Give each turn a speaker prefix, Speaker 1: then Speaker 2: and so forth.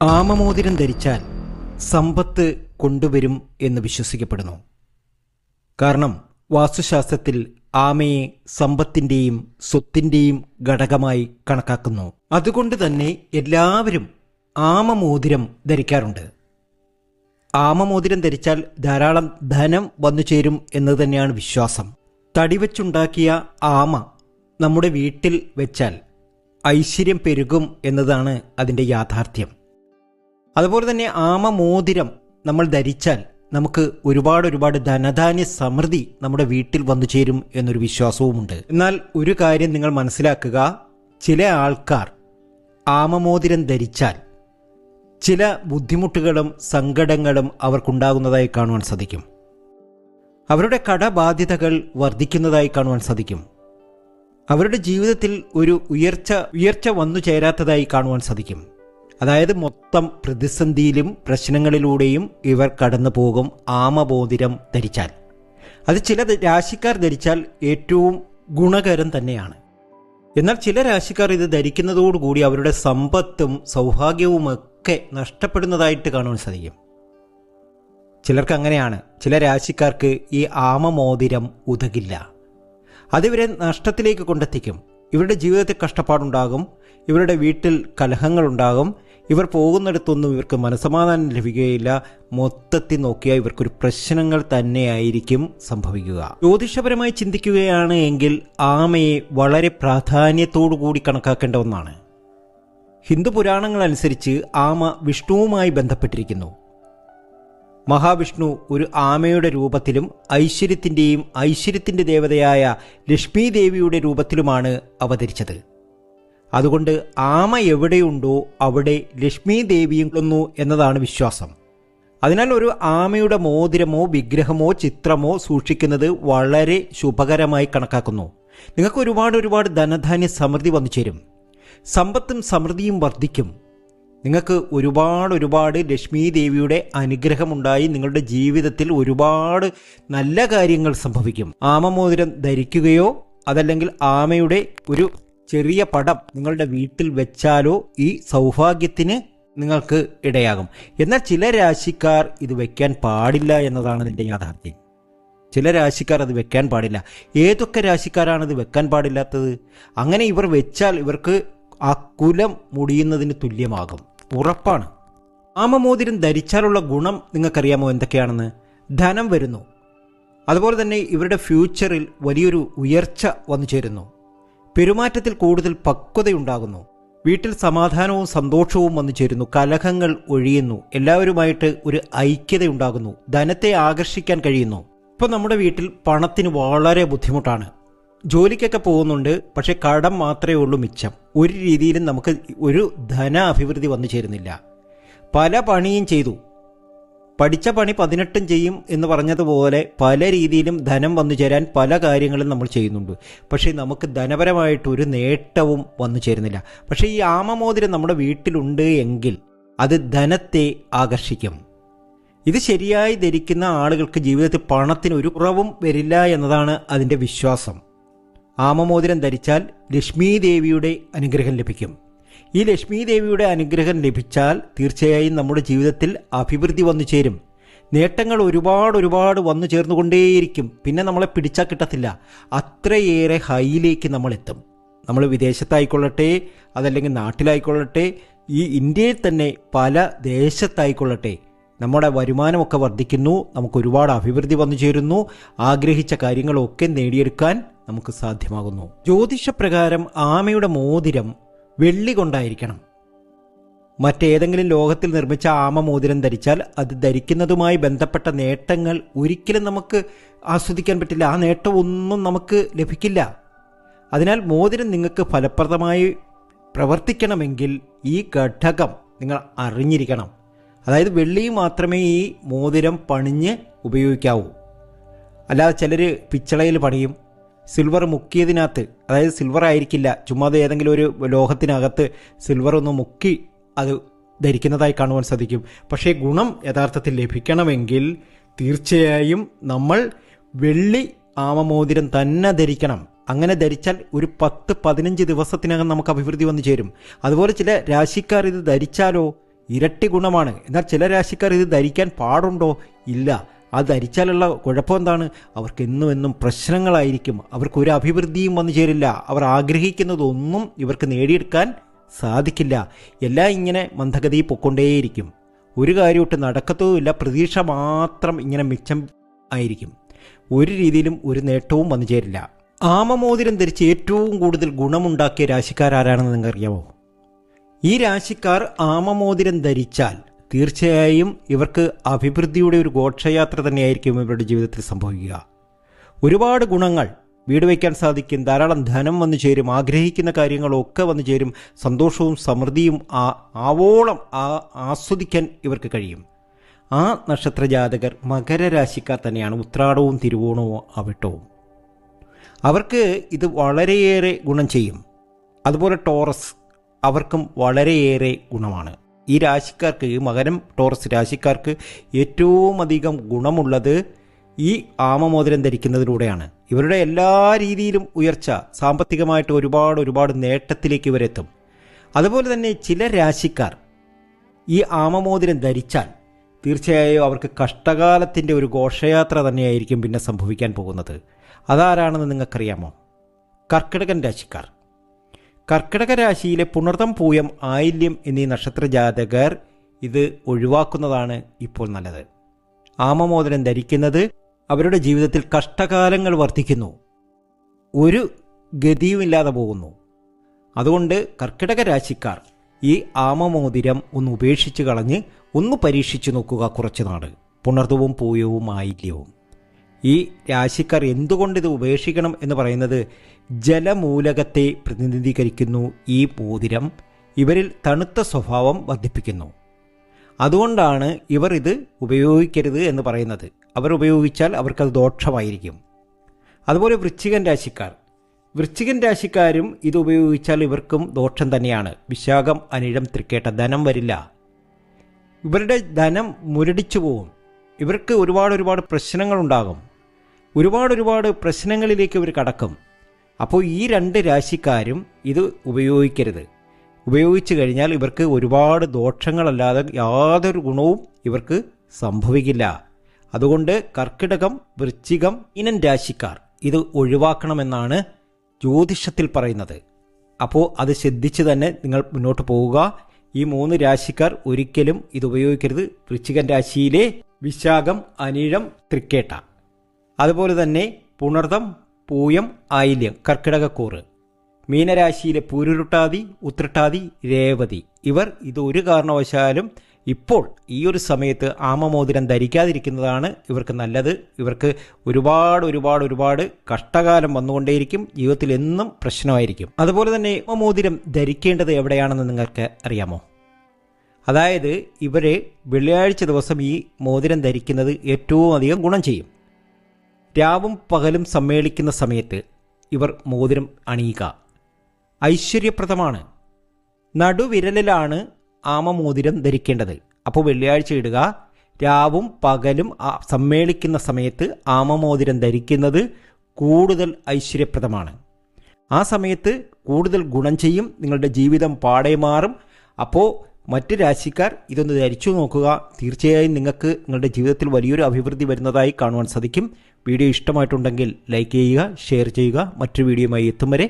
Speaker 1: ആമമോതിരം ധരിച്ചാൽ സമ്പത്ത് കൊണ്ടുവരും എന്ന് വിശ്വസിക്കപ്പെടുന്നു. കാരണം വാസ്തുശാസ്ത്രത്തിൽ ആമയെ സമ്പത്തിന്റെയും സ്വത്തിന്റെയും ഘടകമായി കണക്കാക്കുന്നു. അതുകൊണ്ട് തന്നെ എല്ലാവരും ആമമോതിരം ധരിക്കാറുണ്ട്. ആമമോതിരം ധരിച്ചാൽ ധാരാളം ധനം വന്നു ചേരും എന്ന് തന്നെയാണ് വിശ്വാസം. തടിവെച്ചുണ്ടാക്കിയ ആമ നമ്മുടെ വീട്ടിൽ വെച്ചാൽ ഐശ്വര്യം പെരുകും എന്നതാണ് അതിന്റെ യാഥാർത്ഥ്യം. അതുപോലെ തന്നെ ആമമോതിരം നമ്മൾ ധരിച്ചാൽ നമുക്ക് ഒരുപാട് ഒരുപാട് ധനധാന്യ സമൃദ്ധി നമ്മുടെ വീട്ടിൽ വന്നു ചേരും എന്നൊരു വിശ്വാസവുമുണ്ട്. എന്നാൽ ഒരു കാര്യം നിങ്ങൾ മനസ്സിലാക്കുക. ചില ആൾക്കാർ ആമമോതിരം ധരിച്ചാൽ ചില ബുദ്ധിമുട്ടുകളും സങ്കടങ്ങളും അവർക്കുണ്ടാകുന്നതായി കാണുവാൻ സാധിക്കും. അവരുടെ കടബാധ്യതകൾ വർദ്ധിക്കുന്നതായി കാണുവാൻ സാധിക്കും. അവരുടെ ജീവിതത്തിൽ ഒരു ഉയർച്ച ഉയർച്ച വന്നു ചേരാത്തതായി കാണുവാൻ സാധിക്കും. അതായത് മൊത്തം പ്രതിസന്ധിയിലും പ്രശ്നങ്ങളിലൂടെയും ഇവർ കടന്നു പോകും ആമബോധിരം ധരിച്ചാൽ. അത് ചില രാശിക്കാർ ധരിച്ചാൽ ഏറ്റവും ഗുണകരം തന്നെയാണ്. എന്നാൽ ചില രാശിക്കാർ ഇത് ധരിക്കുന്നതോടുകൂടി അവരുടെ സമ്പത്തും സൗഭാഗ്യവുമൊക്കെ നഷ്ടപ്പെടുന്നതായിട്ട് കാണുവാൻ സാധിക്കും. ചിലർക്ക് അങ്ങനെയാണ്. ചില രാശിക്കാർക്ക് ഈ ആമമോതിരം ഉതകില്ല. അതിവരെ നഷ്ടത്തിലേക്ക് കൊണ്ടെത്തിക്കും. ഇവരുടെ ജീവിതത്തിൽ കഷ്ടപ്പാടുണ്ടാകും. ഇവരുടെ വീട്ടിൽ കലഹങ്ങളുണ്ടാകും. ഇവർ പോകുന്നിടത്തൊന്നും ഇവർക്ക് മനസമാധാനം ലഭിക്കുകയില്ല. മൊത്തത്തിൽ നോക്കിയാൽ ഇവർക്കൊരു പ്രശ്നങ്ങൾ തന്നെയായിരിക്കും സംഭവിക്കുക. ജ്യോതിഷപരമായി ചിന്തിക്കുകയാണ് എങ്കിൽ ആമയെ വളരെ പ്രാധാന്യത്തോടു കൂടി കണക്കാക്കേണ്ട ഒന്നാണ്. ഹിന്ദു പുരാണങ്ങൾ അനുസരിച്ച് ആമ വിഷ്ണുവുമായി ബന്ധപ്പെട്ടിരിക്കുന്നു. മഹാവിഷ്ണു ഒരു ആമയുടെ രൂപത്തിലും ഐശ്വര്യത്തിന്റെയും ഐശ്വര്യത്തിന്റെ ദേവതയായ ലക്ഷ്മി ദേവിയുടെ രൂപത്തിലുമാണ് അവതരിച്ചത്. അതുകൊണ്ട് ആമ എവിടെയുണ്ടോ അവിടെ ലക്ഷ്മി ദേവിയും കൊന്നു എന്നതാണ് വിശ്വാസം. അതിനാൽ ഒരു ആമയുടെ മോതിരമോ വിഗ്രഹമോ ചിത്രമോ സൂക്ഷിക്കുന്നത് വളരെ ശുഭകരമായി കണക്കാക്കുന്നു. നിങ്ങൾക്ക് ഒരുപാട് ഒരുപാട് ധനധാന്യ സമൃദ്ധി വന്നു ചേരും. സമ്പത്തും സമൃദ്ധിയും വർദ്ധിക്കും. നിങ്ങൾക്ക് ഒരുപാട് ഒരുപാട് ലക്ഷ്മി ദേവിയുടെ അനുഗ്രഹമുണ്ടായി നിങ്ങളുടെ ജീവിതത്തിൽ ഒരുപാട് നല്ല കാര്യങ്ങൾ സംഭവിക്കും. ആമമോതിരം ധരിക്കുകയോ അതല്ലെങ്കിൽ ആമയുടെ ഒരു ചെറിയ പടം നിങ്ങളുടെ വീട്ടിൽ വെച്ചാലോ ഈ സൗഭാഗ്യത്തിന് നിങ്ങൾക്ക് ഇടയാകും. എന്നാൽ ചില രാശിക്കാർ ഇത് വെക്കാൻ പാടില്ല എന്നതാണ് ഇതിന്റെ യാഥാർത്ഥ്യം. ചില രാശിക്കാർ അത് വെക്കാൻ പാടില്ല. ഏതൊക്കെ രാശിക്കാരാണ് ഇത് വെക്കാൻ പാടില്ലാത്തത്? അങ്ങനെ ഇവർ വെച്ചാൽ ഇവർക്ക് ആ കുലം മുടിയുന്നതിന് തുല്യമാകും. ഉറപ്പാണ്. ആമമോതിരം ധരിച്ചാലുള്ള ഗുണം നിങ്ങൾക്കറിയാമോ എന്തൊക്കെയാണെന്ന്? ധനം വരുന്നു. അതുപോലെ തന്നെ ഇവരുടെ ഫ്യൂച്ചറിൽ വലിയൊരു ഉയർച്ച വന്നു ചേരുന്നു പെരുമാറ്റത്തിൽ കൂടുതൽ പക്വതയുണ്ടാകുന്നു. വീട്ടിൽ സമാധാനവും സന്തോഷവും വന്നു ചേരുന്നു. കലഹങ്ങൾ ഒഴിയുന്നു. എല്ലാവരുമായിട്ട് ഒരു ഐക്യതയുണ്ടാകുന്നു. ധനത്തെ ആകർഷിക്കാൻ കഴിയുന്നു. ഇപ്പം നമ്മുടെ വീട്ടിൽ പണത്തിന് വളരെ ബുദ്ധിമുട്ടാണ്. ജോലിക്കൊക്കെ പോകുന്നുണ്ട് പക്ഷെ കടം മാത്രമേ ഉള്ളൂ മിച്ചം. ഒരു രീതിയിലും നമുക്ക് ഒരു ധന അഭിവൃദ്ധി വന്നു ചേരുന്നില്ല. പല പണിയും ചെയ്തു. പഠിച്ച പണി പതിനെട്ടും ചെയ്യും എന്ന് പറഞ്ഞതുപോലെ പല രീതിയിലും ധനം വന്നു ചേരാൻ പല കാര്യങ്ങളും നമ്മൾ ചെയ്യുന്നുണ്ട്. പക്ഷേ നമുക്ക് ധനപരമായിട്ട് ഒരു നേട്ടവും വന്നു ചേരുന്നില്ല. പക്ഷേ ഈ ആമമോതിരം നമ്മുടെ വീട്ടിലുണ്ട് എങ്കിൽ അത് ധനത്തെ ആകർഷിക്കും. ഇത് ശരിയായി ധരിക്കുന്ന ആളുകൾക്ക് ജീവിതത്തിൽ പണത്തിന് ഒരു കുറവും വരില്ല എന്നതാണ് അതിന്റെ വിശ്വാസം. ആമമോതിരം ധരിച്ചാൽ ലക്ഷ്മി ദേവിയുടെ അനുഗ്രഹം ലഭിക്കും. ഈ ലക്ഷ്മി ദേവിയുടെ അനുഗ്രഹം ലഭിച്ചാൽ തീർച്ചയായും നമ്മുടെ ജീവിതത്തിൽ അഭിവൃദ്ധി വന്നു ചേരും. നേട്ടങ്ങൾ ഒരുപാട് ഒരുപാട് വന്നു ചേർന്നുകൊണ്ടേയിരിക്കും. പിന്നെ നമ്മളെ പിടിച്ചാൽ കിട്ടത്തില്ല. അത്രയേറെ ഹൈയിലേക്ക് നമ്മൾ എത്തും നമ്മൾ വിദേശത്തായിക്കൊള്ളട്ടെ അതല്ലെങ്കിൽ നാട്ടിലായിക്കൊള്ളട്ടെ ഈ ഇന്ത്യയിൽ തന്നെ പല ദേശത്തായിക്കൊള്ളട്ടെ നമ്മുടെ വരുമാനമൊക്കെ വർദ്ധിക്കുന്നു നമുക്ക് ഒരുപാട് അഭിവൃദ്ധി വന്നു ചേരുന്നു ആഗ്രഹിച്ച കാര്യങ്ങളൊക്കെ നേടിയെടുക്കാൻ നമുക്ക് സാധ്യമാകുന്നു. ജ്യോതിഷപ്രകാരം ആമയുടെ മോതിരം വെള്ളി കൊണ്ടായിരിക്കണം. മറ്റേതെങ്കിലും ലോകത്തിൽ നിർമ്മിച്ച ആമമോതിരം ധരിച്ചാൽ അത് ധരിക്കുന്നതുമായി ബന്ധപ്പെട്ട നേട്ടങ്ങൾ ഒരിക്കലും നമുക്ക് ആസ്വദിക്കാൻ പറ്റില്ല. ആ നേട്ടമൊന്നും നമുക്ക് ലഭിക്കില്ല. അതിനാൽ മോതിരം നിങ്ങൾക്ക് ഫലപ്രദമായി പ്രവർത്തിക്കണമെങ്കിൽ ഈ ഘടകം നിങ്ങൾ അറിഞ്ഞിരിക്കണം. അതായത് വെള്ളി മാത്രമേ ഈ മോതിരം പണിഞ്ഞ് ഉപയോഗിക്കാവൂ. അല്ലാതെ ചിലർ പിച്ചളയിൽ പണിയും സിൽവർ മുക്കിയതിനകത്ത് അതായത് സിൽവർ ആയിരിക്കില്ല ചുമ്മാതെ ഏതെങ്കിലും ഒരു ലോഹത്തിനകത്ത് സിൽവർ ഒന്ന് മുക്കി അത് ധരിക്കുന്നതായി കാണുവാൻ സാധിക്കും. പക്ഷേ ഗുണം യഥാർത്ഥത്തിൽ ലഭിക്കണമെങ്കിൽ തീർച്ചയായും നമ്മൾ വെള്ളി ആമമോതിരം തന്നെ ധരിക്കണം. അങ്ങനെ ധരിച്ചാൽ ഒരു പത്ത് പതിനഞ്ച് ദിവസത്തിനകം നമുക്ക് അഭിവൃദ്ധി വന്നു ചേരും. അതുപോലെ ചില രാശിക്കാർ ഇത് ധരിച്ചാലോ? ഇരട്ടി ഗുണമാണ്. എന്നാൽ ചില രാശിക്കാർ ഇത് ധരിക്കാൻ പാടുണ്ടോ? ഇല്ല. അത് ധരിച്ചാലുള്ള കുഴപ്പം എന്താണ്? അവർക്ക് എന്നും എന്നും പ്രശ്നങ്ങളായിരിക്കും. അവർക്ക് ഒരു അഭിവൃദ്ധിയും വന്നു ചേരില്ല. അവർ ആഗ്രഹിക്കുന്നതൊന്നും ഇവർക്ക് നേടിയെടുക്കാൻ സാധിക്കില്ല. എല്ലാം ഇങ്ങനെ മന്ദഗതി പൊക്കൊണ്ടേയിരിക്കും ഒരു കാര്യമൊട്ട് നടക്കത്തുമില്ല പ്രതീക്ഷ മാത്രം ഇങ്ങനെ മിച്ചം ആയിരിക്കും. ഒരു രീതിയിലും ഒരു നേട്ടവും വന്നു ചേരില്ല. ആമമോതിരം ധരിച്ച് ഏറ്റവും കൂടുതൽ ഗുണമുണ്ടാക്കിയ രാശിക്കാരാരാണെന്ന് നിങ്ങൾക്കറിയാമോ ഈ രാശിക്കാർ ആമമോതിരം ധരിച്ചാൽ തീർച്ചയായും ഇവർക്ക് അഭിവൃദ്ധിയുടെ ഒരു ഘോഷയാത്ര തന്നെയായിരിക്കും ഇവരുടെ ജീവിതത്തിൽ സംഭവിക്കുക. ഒരുപാട് ഗുണങ്ങൾ വീട് വയ്ക്കാൻ സാധിക്കും ധാരാളം ധനം വന്നു ചേരും ആഗ്രഹിക്കുന്ന കാര്യങ്ങളൊക്കെ വന്നു ചേരും സന്തോഷവും സമൃദ്ധിയും ആ ആവോളം ആ ആസ്വദിക്കാൻ ഇവർക്ക് കഴിയും. ആ നക്ഷത്ര ജാതകർ മകരരാശിക്കാർ തന്നെയാണ് ഉത്രാടവും തിരുവോണവും അവിട്ടവും അവർക്ക് ഇത് വളരെയേറെ ഗുണം ചെയ്യും. അതുപോലെ ടോറസ് അവർക്കും വളരെയേറെ ഗുണമാണ്. ഈ രാശിക്കാർക്ക് ഈ മകരം ടോറസ് രാശിക്കാർക്ക് ഏറ്റവും അധികം ഗുണമുള്ളത് ഈ ആമമോതിരം ധരിക്കുന്നതിലൂടെയാണ്. ഇവരുടെ എല്ലാ രീതിയിലും ഉയർച്ച സാമ്പത്തികമായിട്ട് ഒരുപാട് ഒരുപാട് നേട്ടത്തിലേക്ക് ഇവരെത്തും. അതുപോലെ തന്നെ ചില രാശിക്കാർ ഈ ആമമോതിരം ധരിച്ചാൽ തീർച്ചയായും അവർക്ക് കഷ്ടകാലത്തിന്റെ ഒരു ഘോഷയാത്ര തന്നെയായിരിക്കും പിന്നെ സംഭവിക്കാൻ പോകുന്നത്. അതാരാണെന്ന് നിങ്ങൾക്കറിയാമോ? കർക്കിടകൻ രാശിക്കാർ. കർക്കിടക രാശിയിലെ പുണർതം പൂയം ആയില്യം എന്നീ നക്ഷത്ര ജാതകർ ഇത് ഒഴിവാക്കുന്നതാണ് ഇപ്പോൾ നല്ലത്. ആമമോദനം ധരിക്കുന്നത് അവരുടെ ജീവിതത്തിൽ കഷ്ടകാലങ്ങൾ വർദ്ധിക്കുന്നു. ഒരു ഗതിയുമില്ലാതെ പോകുന്നു. അതുകൊണ്ട് കർക്കിടക രാശിക്കാർ ഈ ആമമോതിരം ഒന്ന് ഉപേക്ഷിച്ച് കളഞ്ഞ് ഒന്ന് പരീക്ഷിച്ചു നോക്കുക കുറച്ച് നാട് പുണർതവും പൂയവും ആയില്യവും. ഈ രാശിക്കാർ എന്തുകൊണ്ട് ഇത് ഉപേക്ഷിക്കണം എന്ന് പറയുന്നത് ജലമൂലകത്തെ പ്രതിനിധീകരിക്കുന്നു ഈ മോതിരം ഇവരിൽ തണുത്ത സ്വഭാവം വർദ്ധിപ്പിക്കുന്നു. അതുകൊണ്ടാണ് ഇവർ ഇത് ഉപയോഗിക്കരുത് എന്ന് പറയുന്നത്. അവർ ഉപയോഗിച്ചാൽ അവർക്കത് ദോഷമായിരിക്കും. അതുപോലെ വൃശ്ചികൻ രാശിക്കാർ. വൃശ്ചികൻ രാശിക്കാരും ഇത് ഉപയോഗിച്ചാൽ ഇവർക്കും ദോഷം തന്നെയാണ്. വിശാഖം അനിഴം തൃക്കേട്ട ധനം വരില്ല. ഇവരുടെ ധനം മുരടിച്ചു പോവും. ഇവർക്ക് ഒരുപാട് ഒരുപാട് പ്രശ്നങ്ങളുണ്ടാകും. ഒരുപാട് ഒരുപാട് പ്രശ്നങ്ങളിലേക്ക് അവർ കടക്കും. അപ്പോൾ ഈ രണ്ട് രാശിക്കാരും ഇത് ഉപയോഗിക്കരുത്. ഉപയോഗിച്ചു കഴിഞ്ഞാൽ ഇവർക്ക് ഒരുപാട് ദോഷങ്ങളല്ലാതെ യാതൊരു ഗുണവും ഇവർക്ക് സംഭവിക്കില്ല. അതുകൊണ്ട് കർക്കിടകം വൃശ്ചികം ഇനം രാശിക്കാർ ഇത് ഒഴിവാക്കണമെന്നാണ് ജ്യോതിഷത്തിൽ പറയുന്നത്. അപ്പോൾ അത് ശ്രദ്ധിച്ച് തന്നെ നിങ്ങൾ മുന്നോട്ട് പോവുക. ഈ മൂന്ന് രാശിക്കാർ ഒരിക്കലും ഇത് ഉപയോഗിക്കരുത്. വൃശ്ചികൻ രാശിയിലെ വിശാഖം അനിഴം തൃക്കേട്ട. അതുപോലെ തന്നെ പുണർതം പൂയം ആയില്യം കർക്കിടകക്കൂറ് മീനരാശിയിലെ പൂരുരുട്ടാതി ഉത്രട്ടാതി രേവതി. ഇവർ ഇതൊരു കാരണവശാലും ഇപ്പോൾ ഈ ഒരു സമയത്ത് ആമമോതിരം ധരിക്കാതിരിക്കുന്നതാണ് ഇവർക്ക് നല്ലത്. ഇവർക്ക് ഒരുപാട് ഒരുപാട് ഒരുപാട് കഷ്ടകാലം വന്നുകൊണ്ടേയിരിക്കും. ജീവിതത്തിൽ എന്നും പ്രശ്നമായിരിക്കും. അതുപോലെ തന്നെ ആമമോതിരം ധരിക്കേണ്ടത് എവിടെയാണെന്ന് നിങ്ങൾക്ക് അറിയാമോ? അതായത് ഇവരെ വെള്ളിയാഴ്ച ദിവസം ഈ മോതിരം ധരിക്കുന്നത് ഏറ്റവും അധികം ഗുണം ചെയ്യും. രാവും പകലും സമ്മേളിക്കുന്ന സമയത്ത് ഇവർ മോതിരം അണിയുക. ഐശ്വര്യപ്രദമാണ്. നടുവിരലിലാണ് ആമമോതിരം ധരിക്കേണ്ടത്. അപ്പോൾ വെള്ളിയാഴ്ച ഇടുക. രാവും പകലും സമ്മേളിക്കുന്ന സമയത്ത് ആമമോതിരം ധരിക്കുന്നത് കൂടുതൽ ഐശ്വര്യപ്രദമാണ്. ആ സമയത്ത് കൂടുതൽ ഗുണം ചെയ്യും. നിങ്ങളുടെ ജീവിതം പാടെ മാറും. അപ്പോൾ മറ്റ് രാശിക്കാർ ഇതൊന്ന് ധരിച്ചു നോക്കുക. തീർച്ചയായും നിങ്ങൾക്ക് നിങ്ങളുടെ ജീവിതത്തിൽ വലിയൊരു അഭിവൃദ്ധി വരുന്നതായി കാണുവാൻ സാധിക്കും. വീഡിയോ ഇഷ്ടമായിട്ടുണ്ടെങ്കിൽ ലൈക്ക് ചെയ്യുക ഷെയർ ചെയ്യുക. മറ്റൊരു വീഡിയോയുമായി എത്തും വരെ